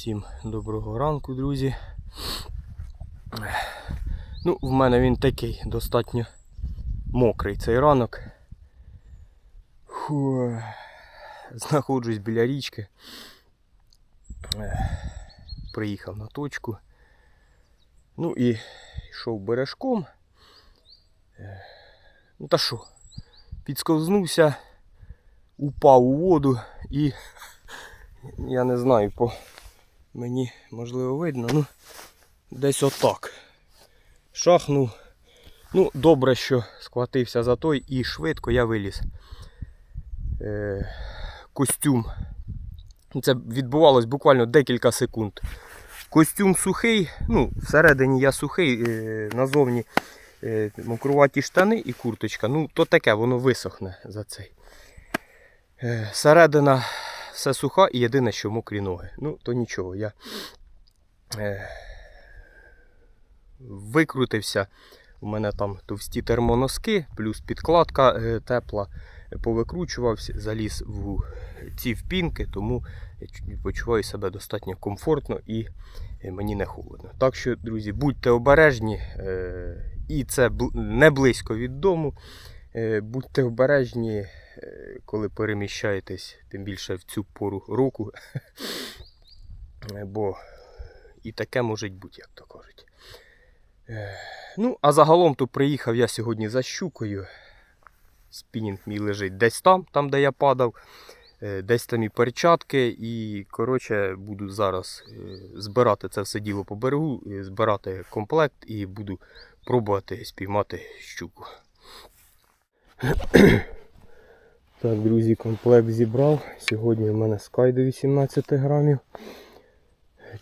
Всім доброго ранку, друзі. Ну, в мене він такий достатньо мокрий цей ранок. Фу. Знаходжусь біля річки. Приїхав на точку. Ну і йшов бережком. Ну та що, підсковзнувся, упав у воду і я не знаю, по мені можливо видно, ну десь отак. Шахнув. Ну, добре, що схватився за той і швидко я виліз. Е, костюм. Це відбувалось буквально декілька секунд. Костюм сухий, ну, всередині я сухий, е, назовні е, мокруваті штани і курточка. Ну, то таке, воно висохне за цей. Е, середина все суха і єдине, що мокрі ноги. Ну, то нічого, я е, викрутився. У мене там товсті термоноски, плюс підкладка е, тепла. Повикручувався, заліз в ці впінки, тому я почуваю себе достатньо комфортно і е, мені не холодно. Так що, друзі, будьте обережні, і це не близько від дому. Будьте обережні, коли переміщаєтесь, тим більше в цю пору року. Е, Бо і таке може бути, як то кажуть. Е, Ну, а загалом то приїхав я сьогодні за щукою. Спінінг мій лежить десь там, там де я падав. Е, Десь там і перчатки. І коротше, буду зараз е, збирати це все діло по берегу, е, збирати комплект і буду пробувати спіймати щуку. Так, друзі, комплект зібрав. Сьогодні в мене скай до 18 грамів.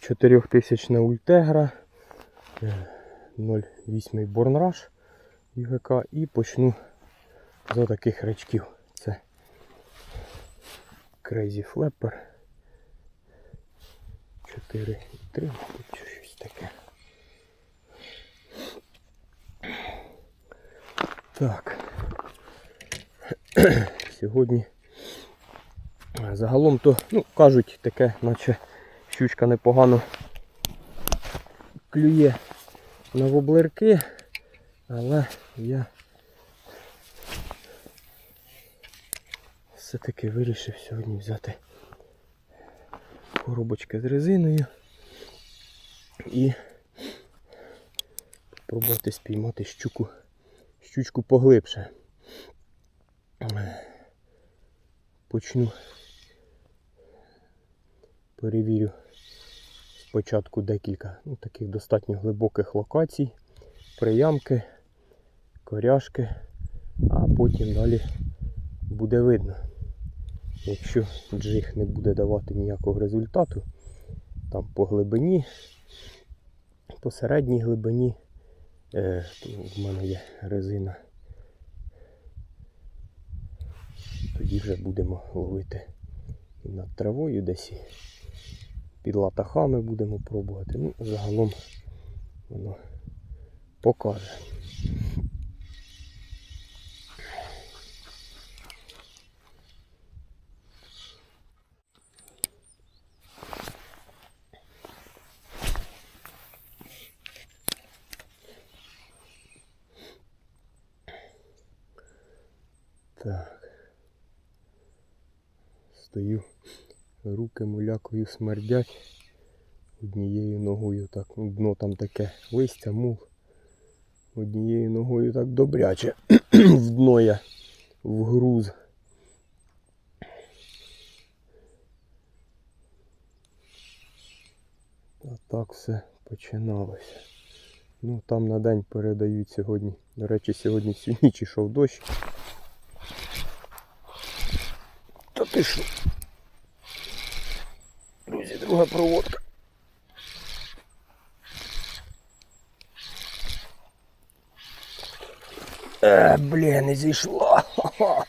4000 ультегра. е, 0,8 борнраш ЮГК і почну з таких речків. Це Crazy Flapper 4,3, мабуть, чи щось таке. Так. Сьогодні загалом то, ну, кажуть, таке, наче щучка непогано клює на воблерки, але я все-таки вирішив сьогодні взяти коробочки з резиною і спробувати спіймати щуку, щучку поглибше. Почну перевірю спочатку декілька ну, таких достатньо глибоких локацій, приямки, коряшки, а потім далі буде видно. Якщо джиг не буде давати ніякого результату, там по глибині, по середній глибині, е, то в мене є резина. Тоді вже будемо ловити і над травою десь під латахами будемо пробувати. Ну, загалом воно покаже. Так. Стою, руки мулякою смердять. Однією ногою так, дно там таке листя, мул. Однією ногою так добряче. в дно я вгруз. А так все починалося. Ну там на день передають сьогодні. До речі, сьогодні всю ніч ішов дощ. Та? Друзі, друга проводка. Е, блін, не зійшла.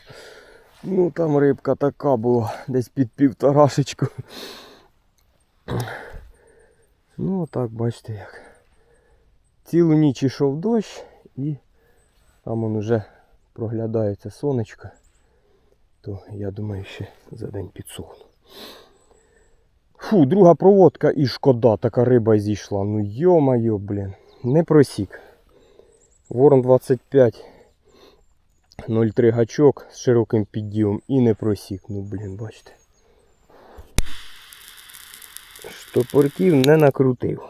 Ну там рибка така була, десь під півторашечку. Ну так, бачите як. Цілу ніч ішов дощ і там он уже проглядається сонечко. То я думаю ще за день підсохну. Фу, друга проводка і шкода, така риба зійшла. Ну йо-майо, блін. Не просік. Ворон 25 0,3 гачок з широким підділом і не просік. Ну блін, бачите. Штопорків не накрутив.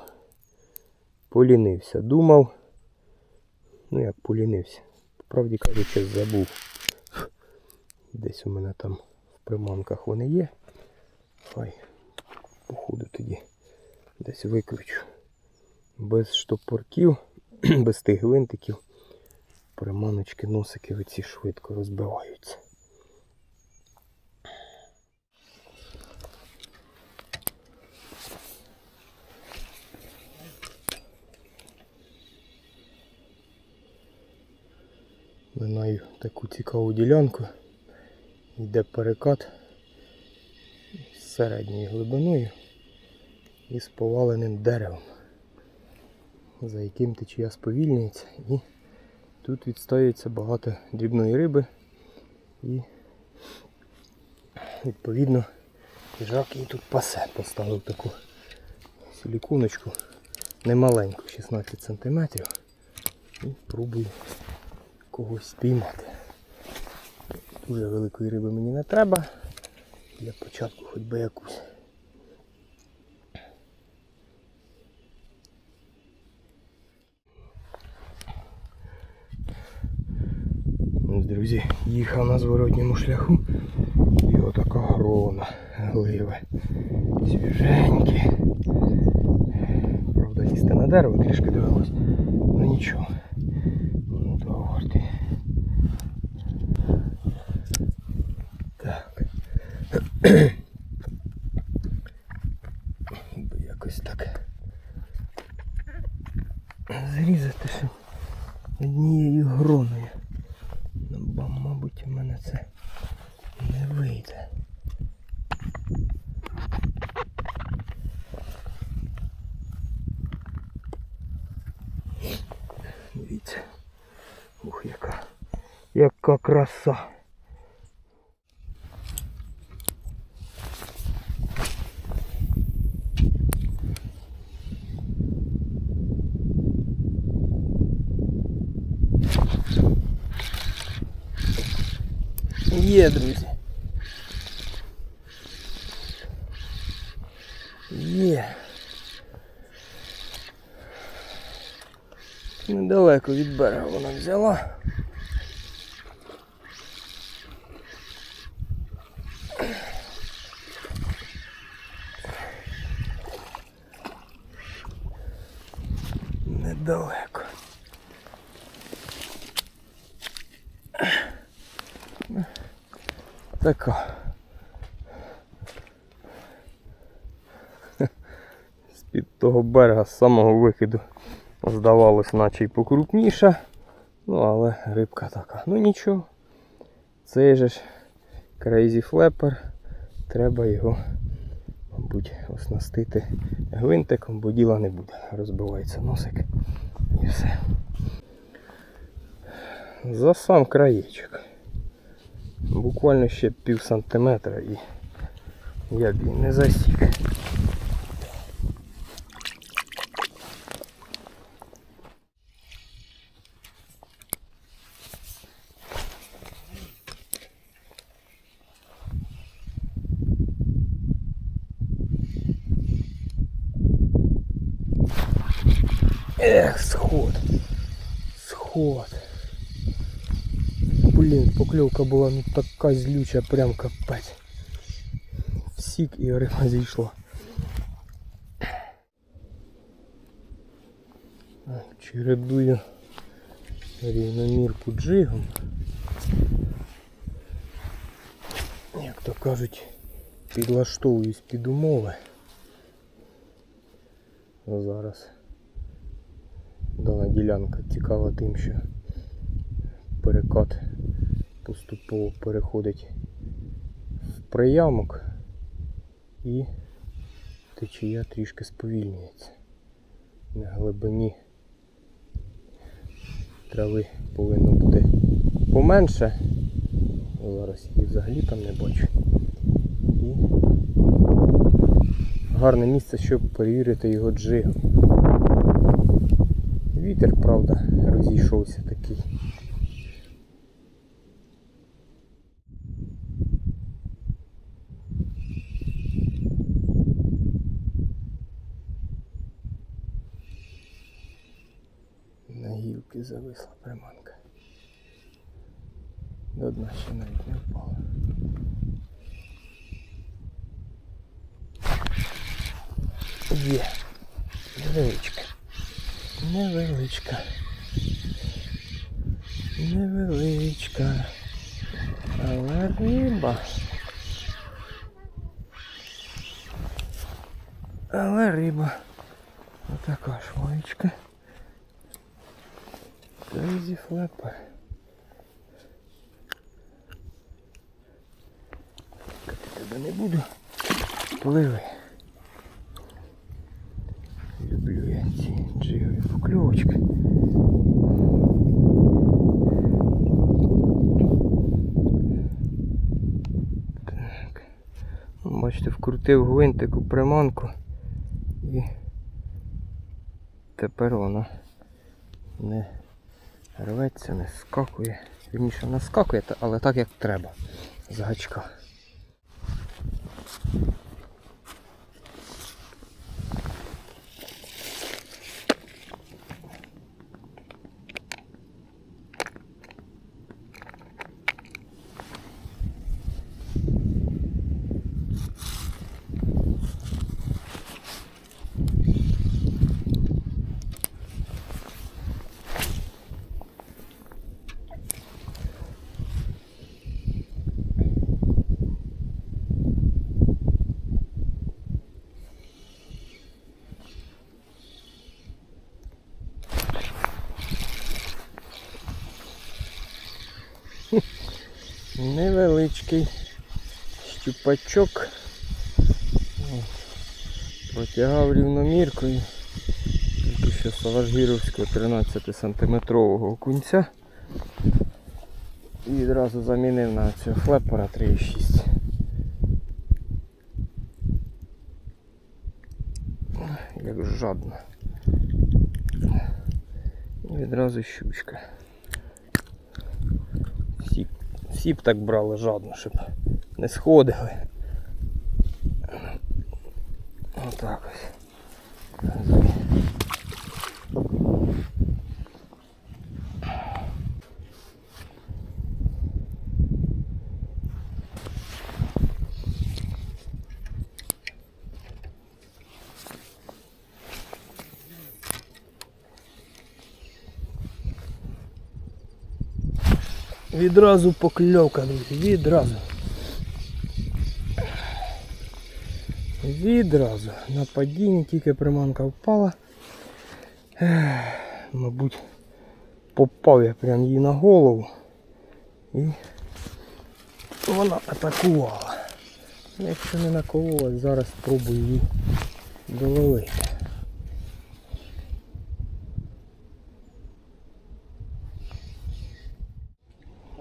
Полінився. Думав. Ну як полінився. Правді кажучи, забув. Десь у мене там в приманках вони є. Хай, походу тоді десь викручу. Без штопорків, без тих гвинтиків. Приманочки, носики оці швидко розбиваються. Минаю таку цікаву ділянку. Йде перекат з середньою глибиною і з поваленим деревом, за яким течія сповільнюється і тут відстоюється багато дрібної риби і відповідно їжак її тут пасе. Поставив таку силіконочку немаленьку, 16 см і пробую когось спіймати. Дуже великої риби мені не треба. Для початку хоч би якусь. Друзі, їхав на зворотньому шляху і отака грона гливи. Свіженькі. Правда, лізти на дерево трішки довелось. Ну нічого. Є, друзі. Є. Недалеко від берега вона взяла. З-під того берега з самого викиду здавалось, наче й покрупніша. Ну, але рибка така. Ну нічого. Цей же ж Crazy Flapper. Треба його, мабуть, оснастити гвинтиком, бо діла не буде. Розбивається носик і все. За сам краєчок. Буквально ще пів сантиметра і я б її не засік. Ех, сход. Сход. Блін, покльовка була ну така злюча, прям капець. Всік і риба зійшла. Так, Чередую рівномірку джигом. Як то кажуть, підлаштовуюсь під умови. Ну, Зараз дана ділянка цікава тим, що перекат поступово переходить в приямок і течія трішки сповільнюється. На глибині трави повинно бути поменше. Зараз її взагалі там не бачу. І гарне місце, щоб перевірити його джигом. Вітер, правда, розійшовся такий. На гілки зависла приманка. До дна ще навіть не впала. Є. Невеличка. Невеличка. Невеличка. Але риба. Але риба. Отака швоєчка. Крейзі флепер. Тебе не буду. Пливи. Бачите, вкрутив гвинтик у приманку і тепер вона не рветься, не скакує. Вірніше вона скакує, але так як треба. З гачка. Невеличкий щупачок. Протягав рівноміркою. Тільки що салажгіровського 13 сантиметрового окунця. І відразу замінив на цього флепера 3,6. Як жадно. І відразу щучка. Всі, б так брали жадно, щоб не сходили. Отак ось. Відразу покльовка, друзі, відразу. Відразу. На падінні тільки приманка впала. Мабуть, попав я прям їй на голову. І вона атакувала. Ну, Якщо не накололась, зараз спробую її доловити.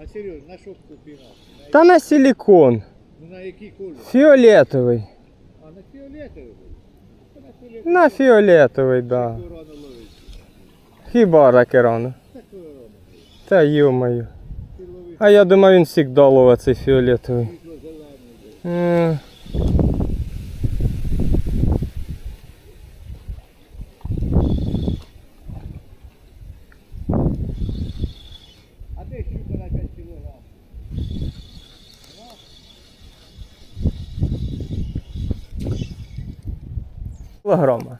А Сереж, на що купив? Та на силікон. Ну на який колір? Фіолетовий. А на фіолетовий? На фіолетовий. На фіолетовий, да. Хіба раки рано. Та йо-моє. А я думаю, він завжди ловить цей фіолетовий. світло-зелений. Кілограма.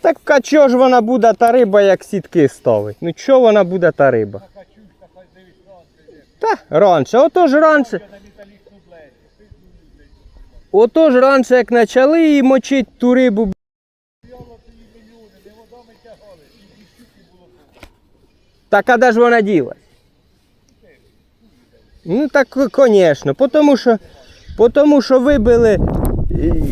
Так а чого ж вона буде та риба, як сітки ставить? Ну чого вона буде та риба? Та раніше, ото ж раніше. Ж раніше як почали мочити ту рибу. Так а де ж вона ділась? Ну так, звісно, тому що, тому що вибили,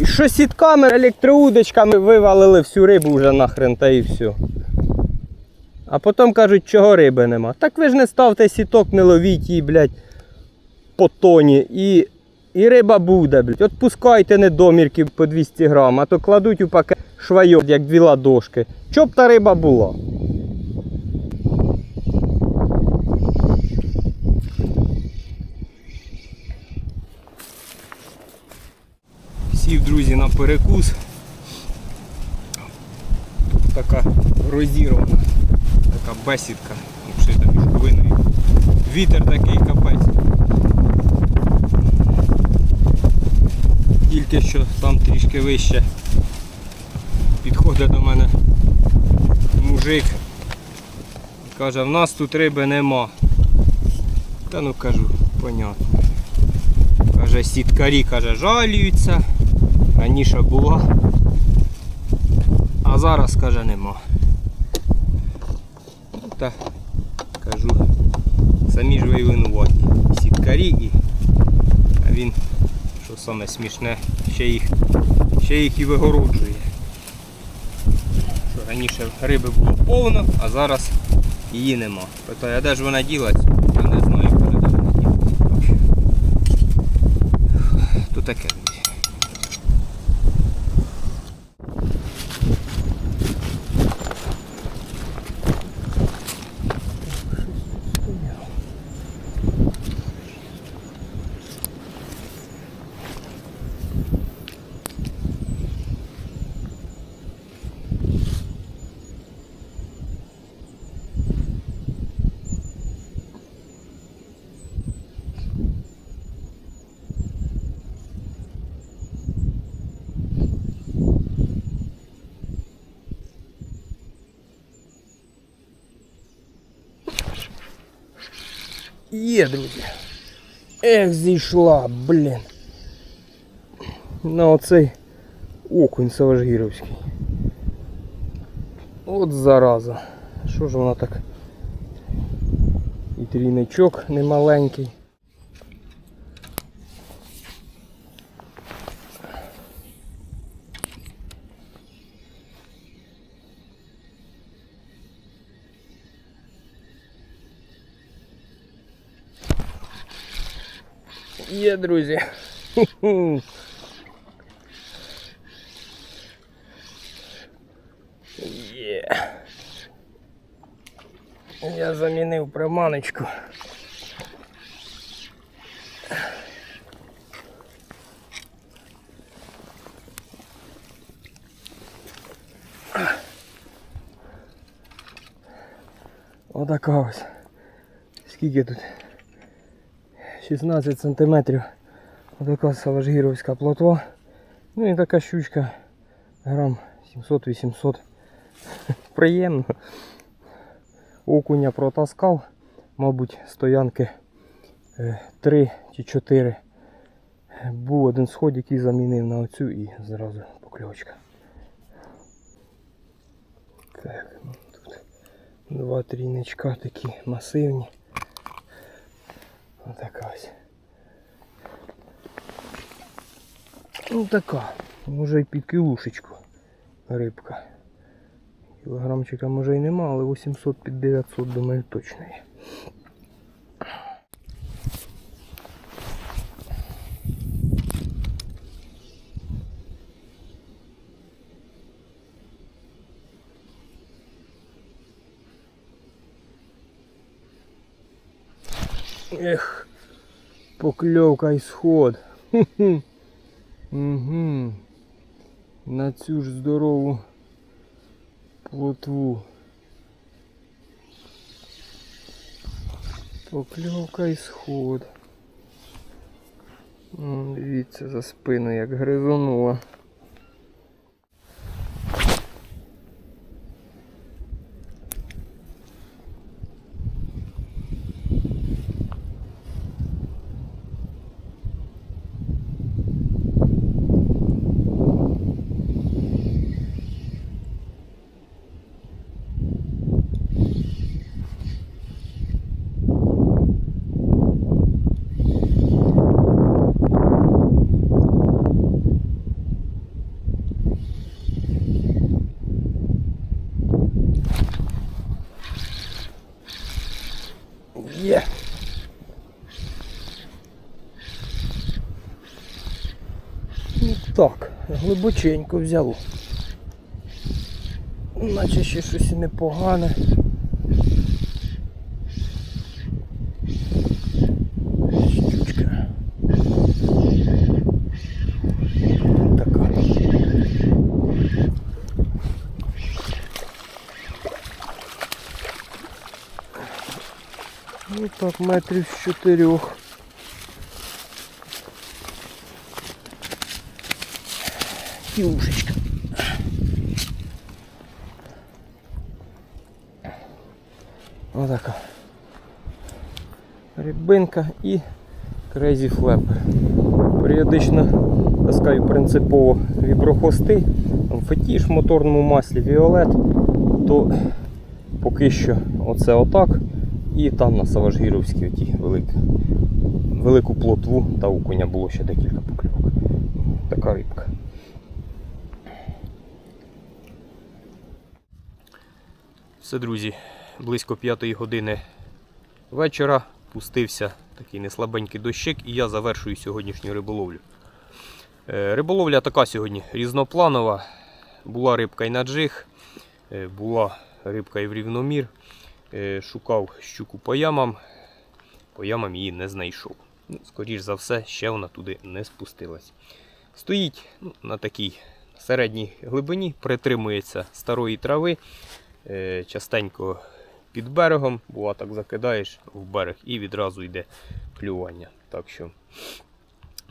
що сітками, електроудочками вивалили всю рибу вже нахрен та і все. А потім кажуть, чого риби нема. Так ви ж не ставте сіток, не ловіть її, блядь, по тоні. І, і риба буде, блядь. От пускайте недомірки по 200 грам, а то кладуть у пакет швайок, як дві ладошки. Щоб та риба була. Сів, друзі, на перекус. Тут така розірвана, така бесідка, обшита мішковиною. Вітер такий капець. Тільки що там трішки вище підходить до мене мужик. Каже, в нас тут риби нема. Та ну кажу, понятно. Каже, сіткарі каже, жалюються. Раніше була. А зараз каже нема. Та кажу, самі ж ви винуваті. Сіткарі і а він, що саме смішне, ще їх, ще їх і вигороджує. Раніше риби було повно, а зараз її нема. Питаю, а де ж вона ділась? Я не знаю, коли де вона ділась. То таке, друзі. Є, друзі. Ех, зійшла, блін. На оцей окунь Саважгіровський. От зараза. Що ж вона так? І трійничок немаленький. Є, друзі. Ху-ху. Є. Я замінив приманочку. Отака ось. Скільки тут? 16 сантиметрів. Отака салажгіровська плотва. Ну і така щучка грам 700-800. Приємно. Окуня протаскав, мабуть, стоянки 3 чи 4. Був один сход, який замінив на оцю і зразу покльовочка. Так, ну тут два трійничка такі масивні. Отака ось. Ну така, може й під кілушечку рибка. Кілограмчика може й нема, але 800 під 900 думаю точно є. покльовка і сход. Угу. На цю ж здорову плотву. Покльовка і сход. Дивіться за спину, як гризонула. Є. Так, глибоченько взяло. Наче ще щось непогане. Щучка. Така. Ну так, метрів з чотирьох. Юшечка. Отака. Рибинка і Crazy Flapper. Періодично таскаю принципово віброхвости. Там Фетіш в моторному маслі Віолет, то поки що оце отак. І там на Саважгіровській оті великі, велику плотву та у коня було ще декілька покльовок. Така рибка. Все, друзі, близько п'ятої години вечора пустився такий неслабенький дощик, і я завершую сьогоднішню риболовлю. Е, Риболовля така сьогодні різнопланова. Була рибка і на джиг, е, була рибка і в рівномір. Е, Шукав щуку по ямам, по ямам її не знайшов. Ну, скоріш за все, ще вона туди не спустилась. Стоїть ну, на такій середній глибині, притримується старої трави, е, частенько під берегом, бува так закидаєш в берег і відразу йде клювання. Так що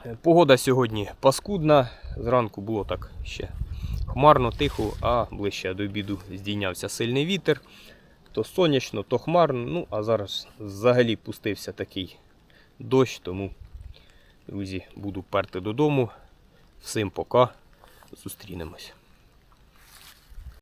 е, погода сьогодні паскудна. Зранку було так ще хмарно, тихо, а ближче до обіду здійнявся сильний вітер. То сонячно, то хмарно. Ну, а зараз взагалі пустився такий дощ, тому, друзі, буду перти додому. Всім пока. Зустрінемось.